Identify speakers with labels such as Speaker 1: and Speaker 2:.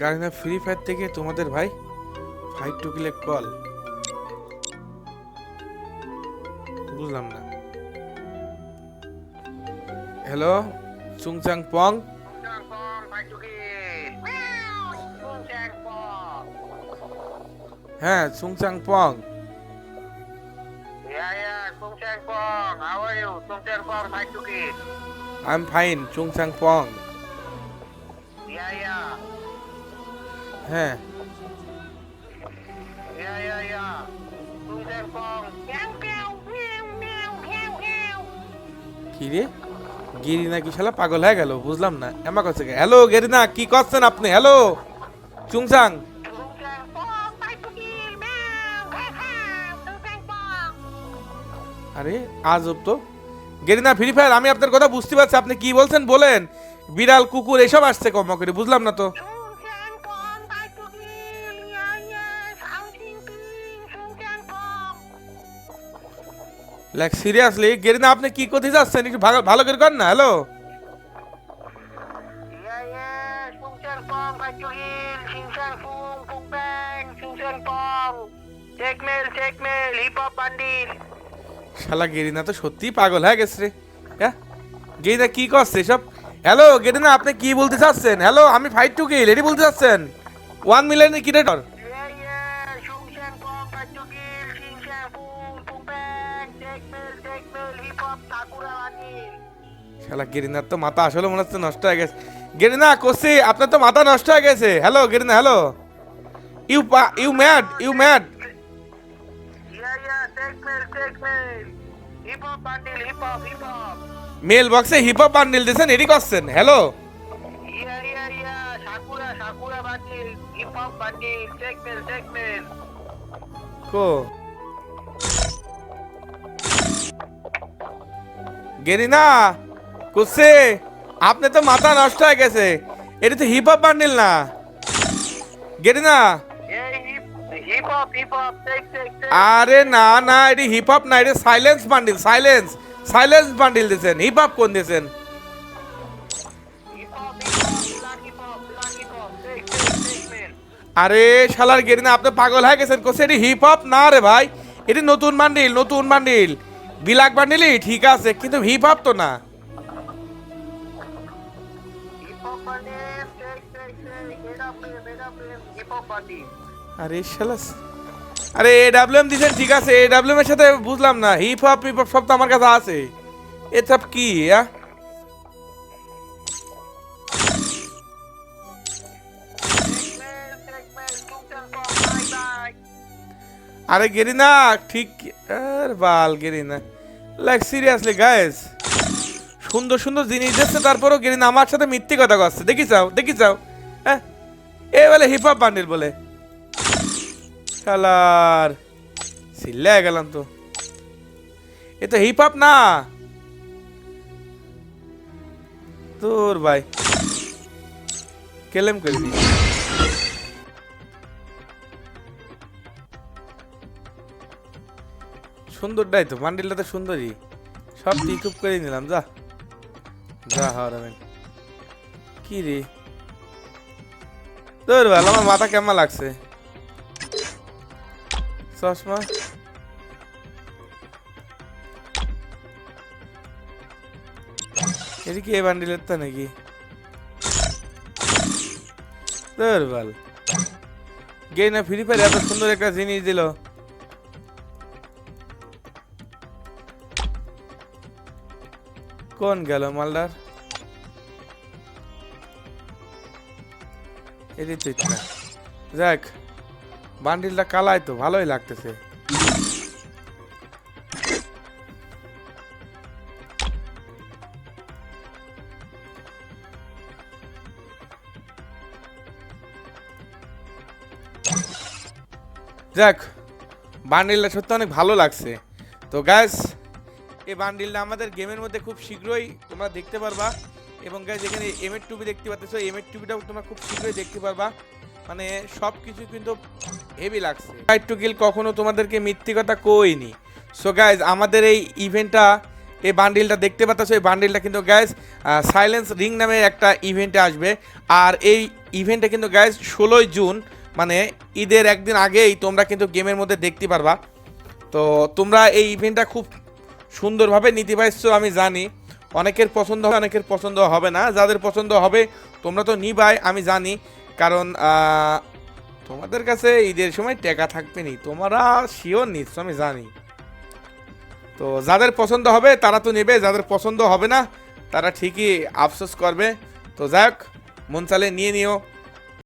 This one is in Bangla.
Speaker 1: গাড়িনা ফ্রি ফায়ার থেকে তোমাদের ভাই? ফাইভ টু কিলে কল বুঝলাম না। হ্যালো চুংচাং পং হ্যাঁ
Speaker 2: Pong, পং Chu Kỳ. Phương Chang Pong.
Speaker 1: কি রে গিরি নাকি শালা পাগল হয়ে গেল? বুঝলাম না। এমা হ্যালো গেরিনা কি করছেন আপনি? হ্যালো?
Speaker 2: Pong.
Speaker 1: আরে আজব তো। গেরিনা ফ্রি ফায়ার আমি আপনার কথা বুঝতে পারছি। আপনি কি বলছেন বলেন। বিড়াল কুকুর এসব আসছে কম করে বুঝলাম না তো। লাইক সিরিয়াসলি গেরিনা আপনি কি করতে যাচ্ছেন? একটু ভালো করে কর না হ্যালো. শালা গেরিনা তো সত্যিই পাগল হয়ে গেছে রে হ্যাঁ? গেরিনা কি করছে সব? হ্যালো গেরিনা আপনি কি বলতে চাচ্ছেন? হ্যালো আমি ফাইট টু কিল এটি বলতে চাচ্ছেন? ওয়ান মিলিয়নের কিরেটর শালা গেরিনার তো মাথা আসলে মনে হচ্ছে নষ্ট হয়ে গেছে গেরিনা করছি আপনার তো মাথা নষ্ট হয়ে গেছে hello Garena hello you you mad you mad. Mail বক্সে হিপ হপ বান্ডিল দিয়েছেন এটি করছেন হ্যালো
Speaker 2: Yeah,
Speaker 1: গেরিনা কুসে আপনি তো মাথা নষ্ট হয়ে গেছে। এটা তো হিপ হপ বান্ডিল না। গেরিনা. আরে না না, এটি হিপ হপ না, এটা silence bundle silence silence bundle দিয়েছেন হিপ হপ কোন দিয়েছেন. আরে শালার গেরিনা, আপনি পাগল হয়ে গেছেন। কোসে এটি হিপ হপ না রে ভাই, এটি নতুন বান্ডিল নতুন বান্ডিল। বিলাক বানিলি ঠিক আছে, কিন্তু হিপ হপ তো না. আরে শালাস আরে এ ডাব্লিউএম দিছেন, ঠিক আছে এ ডাব্লিউএম এর সাথে বুঝলাম না হিপ হপ হিপ হপ সব তো আমার কাছে আছে এসব কি, আ? আরে গেরি না ঠিক আর বাল গেরি না লাইক সিরিয়াসলি গাইস সুন্দর সুন্দর জিনিস দিচ্ছে তারপরও গেরি না আমার সাথে মিথ্যে কথা করছে দেখি চাও দেখি চাও হ্যাঁ? এ বলে হিপ হপ বান্ডিল বলে। শালার সিল্লা গেলাম তো। এ তো হিপ হপ না। তোর ভাই, কেলেম করে দিই সুন্দরটাই তো বান্ডিলটা তো সুন্দরই। সব পিকআপ করে নিলাম, যা। যা হারাবেন কি রে? তোর ভাই, আমার মাথা কেমন লাগছে? চশমা? এটা কি এই বান্ডিলের তো নাকি? তোর বাল গে না ফ্রি ফায়ার এত সুন্দর একটা জিনিস দিল। কোন গেল মালদার ইচ্ছা যাক বান্ডিলটা কালাই তো, ভালোই লাগতেছে। যাক বান্ডিলটা সত্যি অনেক ভালো লাগছে। তো গ্যাস এই বান্ডিলটা আমাদের গেমের মধ্যে খুব শীঘ্রই তোমরা দেখতে পারবা। এবং গ্যাস এখানে এম এর দেখতে পাচ্ছ এম এর টুবিটাও তোমরা খুব শীঘ্রই দেখতে পারবা। মানে সব কিছু কিন্তু হেভি লাগছে। ফাইট টু কিল কখনো তোমাদেরকে মিথ্যে কথা কইনি। সো গাইজ আমাদের এই ইভেন্টটা এই বান্ডিলটা দেখতে পাচ্ছ, এই বান্ডিলটা কিন্তু গ্যাস সাইলেন্স রিং নামে একটা ইভেন্টে আসবে। আর এই ইভেন্টটা কিন্তু গ্যাস ষোলোই জুন মানে ঈদের একদিন আগেই তোমরা কিন্তু গেমের মধ্যে দেখতে পারবা। তো তোমরা এই ইভেন্টটা খুব সুন্দরভাবে নিতে আমি জানি। অনেকের পছন্দ হবে, অনেকের পছন্দ হবে না। যাদের পছন্দ হবে, তোমরা তো নিবাই, আমি জানি। কারণ তোমাদের কাছে ঈদের সময় টেকা থাকবে নি। তোমরা শিওর নিচ্ছ আমি জানি। তো যাদের পছন্দ হবে, তারা তো নেবে। যাদের পছন্দ হবে না, তারা ঠিকই আফসোস করবে। তো যাক মন চালে নিয়ে নিও।